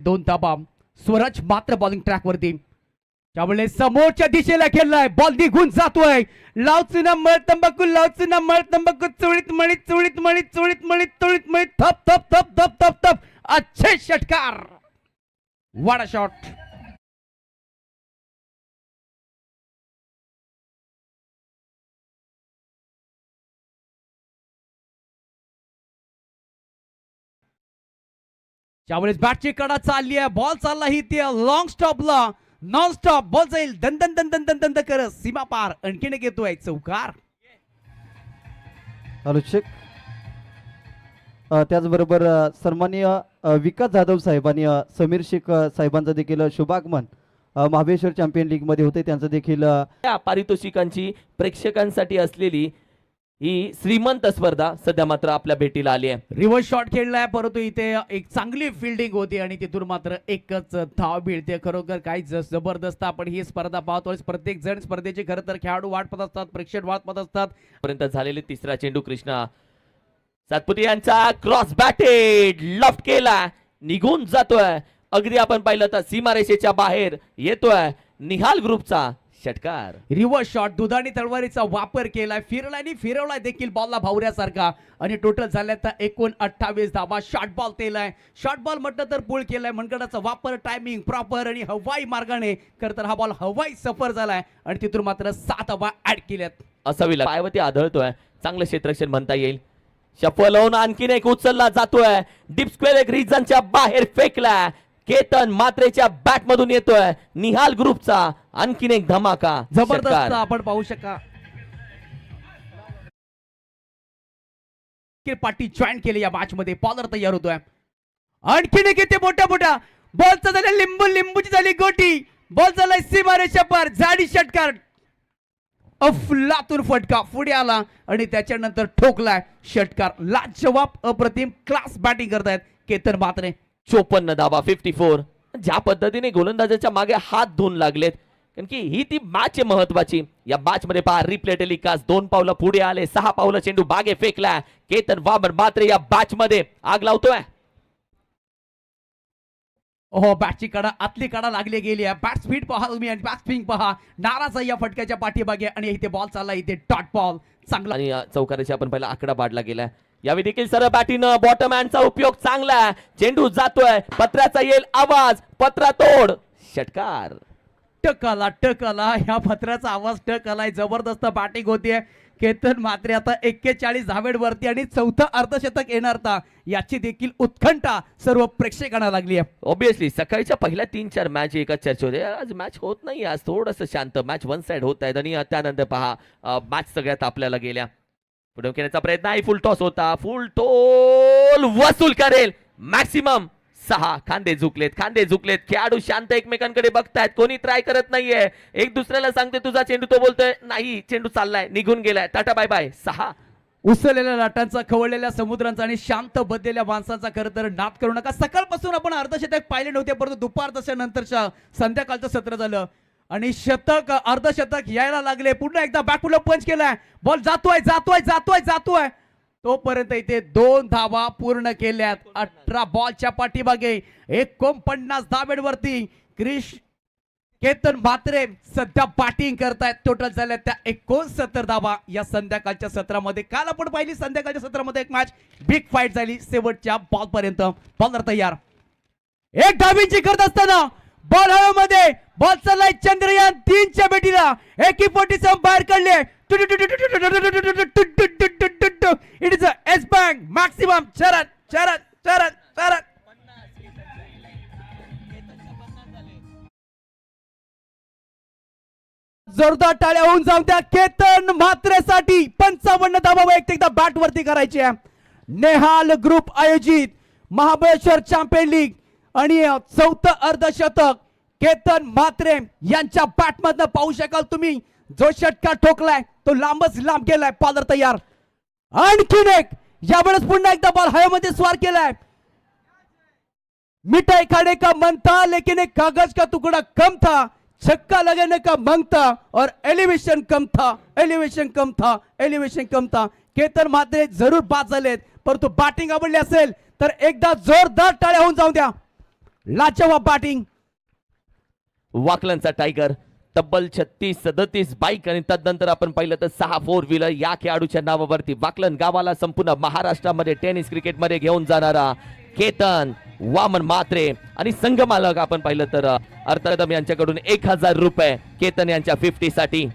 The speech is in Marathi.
दोन धाबा स्वराज मात्र बॉलिंग ट्रॅक वरती. त्यामुळे समोरच्या दिशेला खेळलाय. बॉल निघून जातोय. लावचं ना मळ तंबाखू लावचं ना मळ तंबाखू. चुळीत मळीत चुळीत मळीत चुळीत मळीत चुळीत मळीत. थप थप थप थप थप थप. अच्छे षटकार. वाडा शॉट त्यावेळेस बॅटची कडा चालली आहे. बॉल चालला ही ते लॉंग स्टॉपला नॉन स्टॉप बॉल जाईल. दन दन दन दन दन दन करत सीमा पार. आणखीन एक येतोय चौकार. आलोचक अ, त्याचबरोबर सन्माननीय विकास जाधव साहेब आणि समीर शेख साहेबांचं देखील शुभागमन. महाबळेश्वर चॅम्पियन लीगमध्ये होते त्यांचं देखील पारितोषिकांची प्रेक्षकांसाठी असलेली ही श्रीमंत स्पर्धा सध्या मात्र आपल्या भेटीला आली आहे. रिव्हर्स शॉट खेळलाय परंतु इथे एक चांगली फिल्डिंग होती आणि तिथून मात्र एकच धाव मिळते. खरोखर काही जबरदस्त आपण ही स्पर्धा पाहतोय. प्रत्येक जण स्पर्धेचे खरं तर खेळाडू वाट पाहत असतात प्रेक्षक वाट पाहत असतात. पर्यंत झालेले तिसरा चेंडू कृष्णा सातपुते यांचा क्रॉस बॅटेड लफ्ट केला. निघून जातोय. अगदी आपण पाहिलं तर सीमारेषेच्या बाहेर येतोय. निहाल ग्रुपचा षटकार. रिव्हर्स शॉट दुधाणी तलवारीचा वापर केलाय फिरलाय आणि फिरवलाय देखील बॉलला भावऱ्यासारखा. आणि टोटल झाल्या तर एकूण अठ्ठावीस धाबा शॉर्ट बॉल केलाय शॉर्ट बॉल म्हटलं तर पूल केलाय मनगडाचा वापर टायमिंग प्रॉपर आणि हवाई मार्गाने. खरं तर हा बॉल हवाई सफर झालाय आणि तिथून मात्र सात धाबा ऍड केल्यात. असावी पायवती आढळतोय चांगलं क्षेत्ररक्षण म्हणता येईल. शफल होऊन आणखीन एक उचलला जातोय. डीप स्क्वेअर एक रिजनच्या बाहेर फेकला केतन मात्रेच्या बॅट मधून येतोय. निहाल ग्रुपचा आणखीन एक धमाका. जबरदस्त. आपण पाहू शका की पाठी जॉईन केली या मॅच मध्ये बॉलर तयार होतोय. आणखीन एक येते मोठ्या मोठ्या. बॉलचा झाला लिंबू लिंबूची झाली गोटी. बॉल झालाय सीमारेषा पार जाडी षटकार. अफलातून फटका पुढे आला आणि त्याच्यानंतर ठोकलाय षटकार. लाजवाब अप्रतिम क्लास बॅटिंग करतायत केतन मात्रे. चोपन्न धाबा फिफ्टी फोर ज्या पद्धतीने गोलंदाजाच्या मागे हात धुवून लागलेत. कारण की ही ती मॅच आहे महत्वाची. या मॅच मध्ये पहा रिप्ले टेलिकास्ट दोन पावलं पुढे आले सहा पावलं चेंडू बागे फेकला. केतन वामन मात्र या मॅच मध्ये आग लावतोय. हो बॅटची कडा आतली कडा लागली गेली आहे. बॅट स्पीड पहा तुम्ही आणि बॅट स्पिंग पहा. नाराज आहे या फटक्याच्या पाठीमागे आणि इथे बॉल चालला इथे डॉट बॉल चांगला आणि चौकाराची आपण पहिला आकडा पाडला गेलाय. यावेळी देखील सरळ बॅटीनं बॉटम हँडचा उपयोग चांगला आहे. चेंडू जातोय. पत्र्याचा येईल आवाज. पत्रा तोड. षटकार. टक आला टक आला ह्या पत्राचा आवाज टक आलाय जबरदस्त बॅटिंग होतीये. केतन मात्रे आता एक्केचाळीस धावेड वरती आणि चौथं अर्धशतक येणार का याची देखील उत्कंठा सर्व प्रेक्षकांना लागली आहे. ऑब्विसली सकाळच्या पहिल्या तीन चार मॅच एका चर्चा होते आज मॅच होत नाही. आज थोडंसं शांत मॅच वन साइड होत आहेत आणि त्यानंतर पहा मॅच सगळ्यात आपल्याला गेल्या. पुढे घेण्याचा प्रयत्न आहे. फुल टॉस होता. फुल टोल वसूल करेल. मॅक्सिमम सहा. खांदे झुकलेत. खांदे झुकलेत. खेळाडू शांत एकमेकांकडे बघतायत. कोणी ट्राय करत नाहीये. एक दुसऱ्याला सांगते तुझा चेंडू तो बोलतोय. नाही चेंडू चाललाय. निघून गेलाय. टाटा बाय बाय सहा. उसळलेल्या लाटांचा खवळलेल्या समुद्रांचा आणि शांत बदलेल्या माणसांचा खरं तर नाद करू नका. सकाळपासून आपण अर्धशतक पाहिले नव्हते परंतु दुपार तशा नंतरच्या संध्याकाळचं सत्र झालं. आणि शतक अर्धशतक यायला लागले. पुन्हा एकदा बॅटपुल पंच केलाय. बॉल जातोय जातोय जातोय जातोय. तोपर्यंत इथे दोन धावा पूर्ण केल्यात. अठरा बॉलच्या पाठीमागे. एकोणपन्नास धावेवरती. क्रिश केतन म्हात्रे सध्या बॅटिंग करतायत. टोटल झाल्या त्या एकोणसत्तर धावा. या संध्याकाळच्या सत्रामध्ये. काल आपण पाहिली संध्याकाळच्या सत्रामध्ये एक मॅच बिग फाईट झाली. शेवटच्या बॉल पर्यंत बॉलर तयार. एक धावींची करत असताना बॉल हवेमध्ये बॉल चाललाय चंद्रयान तीनच्या बेटीला एकी फोर्टी बाहेर काढले it is S bank maximum चरण चरण चरण चरण जोरदार टाळ्या होऊन जाऊन त्या केतन म्हात्रेसाठी पंचावन्न धावा वैयक्तिक बॅट वरती करायची आहे नेहाल ग्रुप आयोजित महाबळेश्वर चॅम्पियन लीग आणि चौथं अर्धशतक केतन मात्रे यांच्या बॅट मधनं पाहू शकाल तुम्ही. जो षटकार ठोकलाय तो लांबच लांब गेलाय पालर तयार. आणखीन एक यावेळेस पुन्हा एकदा बॉल हवेमध्ये स्वार केलाय. मिठाई खाने का मन था लेकिन एक कागज का टुकड़ा कम था. छक्का लगाने का मन था और एलिवेशन कम था. एलिवेशन कम था एलिवेशन कम था. केतन मात्रे जरूर बाद झालेत परंतु बॅटिंग आवडली असेल तर एकदा जोरदार टाळ्या होऊन जाऊ द्या. लाचवा बॅटिंग वाकलनचा टायगर तब्बल छत्तीस सदतीस बाईक आणि तदनंतर आपण पाहिलं तर सहा फोर व्हीलर या खेळाडूच्या नावावरती वाकलन गावाला संपूर्ण महाराष्ट्रामध्ये टेनिस क्रिकेटमध्ये घेऊन जाणारा केतन वामन मात्रे आणि संघमालक आपण पाहिलं तर अर्थदम यांच्याकडून एक हजार रुपये केतन यांच्या फिफ्टीसाठी